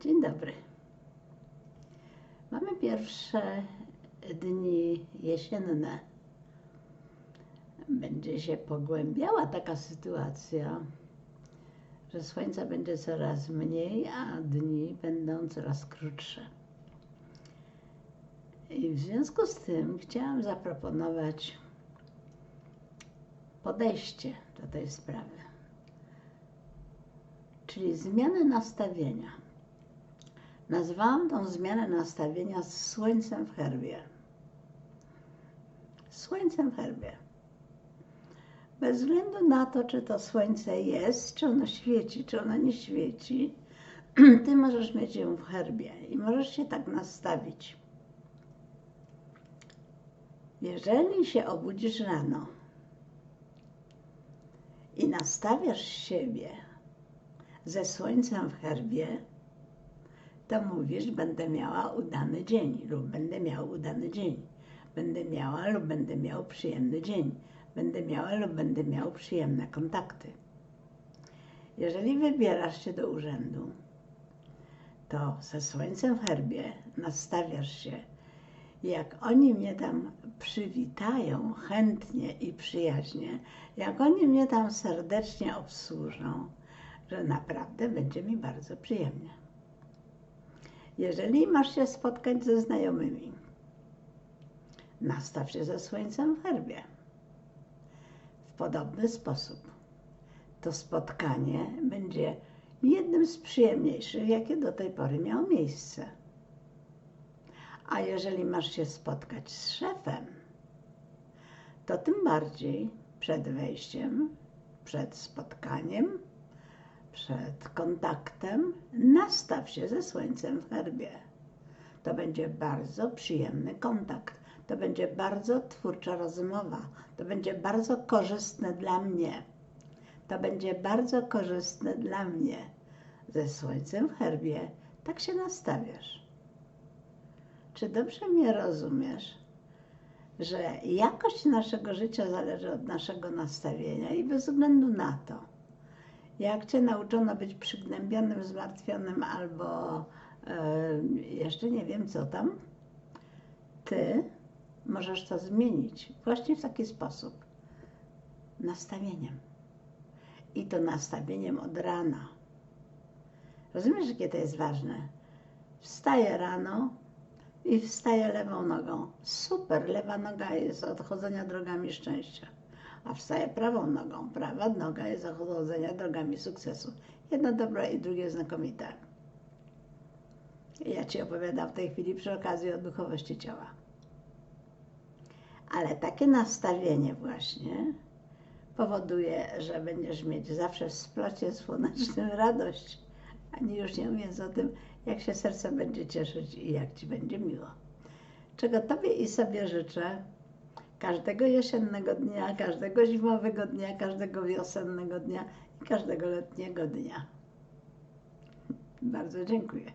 Dzień dobry. Mamy pierwsze dni jesienne. Będzie się pogłębiała taka sytuacja, że słońca będzie coraz mniej, a dni będą coraz krótsze. I w związku z tym chciałam zaproponować podejście do tej sprawy, czyli zmianę nastawienia. Nazwałam tą zmianę nastawienia słońcem w herbie. Słońcem w herbie. Bez względu na to, czy to słońce jest, czy ono świeci, czy ono nie świeci, ty możesz mieć ją w herbie i możesz się tak nastawić. Jeżeli się obudzisz rano i nastawiasz siebie ze słońcem w herbie, to mówisz, będę miała udany dzień lub będę miał udany dzień. Będę miała lub będę miał przyjemny dzień. Będę miała lub będę miał przyjemne kontakty. Jeżeli wybierasz się do urzędu, to ze słońcem w herbie nastawiasz się, jak oni mnie tam przywitają chętnie i przyjaźnie, jak oni mnie tam serdecznie obsłużą, że naprawdę będzie mi bardzo przyjemnie. Jeżeli masz się spotkać ze znajomymi, nastaw się ze słońcem w herbie. W podobny sposób to spotkanie będzie jednym z przyjemniejszych, jakie do tej pory miało miejsce. A jeżeli masz się spotkać z szefem, to tym bardziej przed wejściem, przed spotkaniem, przed kontaktem nastaw się ze słońcem w herbie. To będzie bardzo przyjemny kontakt. To będzie bardzo twórcza rozmowa. To będzie bardzo korzystne dla mnie. To będzie bardzo korzystne dla mnie. Ze słońcem w herbie tak się nastawiasz. Czy dobrze mnie rozumiesz, że jakość naszego życia zależy od naszego nastawienia i bez względu na to, jak cię nauczono być przygnębionym, zmartwionym albo e, jeszcze nie wiem co tam, ty możesz to zmienić właśnie w taki sposób. Nastawieniem. I to nastawieniem od rana. Rozumiesz, jakie to jest ważne? Wstaję rano i wstaję lewą nogą. Super, lewa noga jest od chodzenia drogami szczęścia a wstaje prawą nogą. Prawa noga jest zachodzenia drogami sukcesu. Jedno dobre i drugie znakomite. Ja Ci opowiadam w tej chwili przy okazji o duchowości ciała. Ale takie nastawienie właśnie powoduje, że będziesz mieć zawsze w splocie słonecznym radość, ani już nie mówiąc o tym, jak się serce będzie cieszyć i jak Ci będzie miło. Czego Tobie i sobie życzę, każdego jesiennego dnia, każdego zimowego dnia, każdego wiosennego dnia i każdego letniego dnia. Bardzo dziękuję.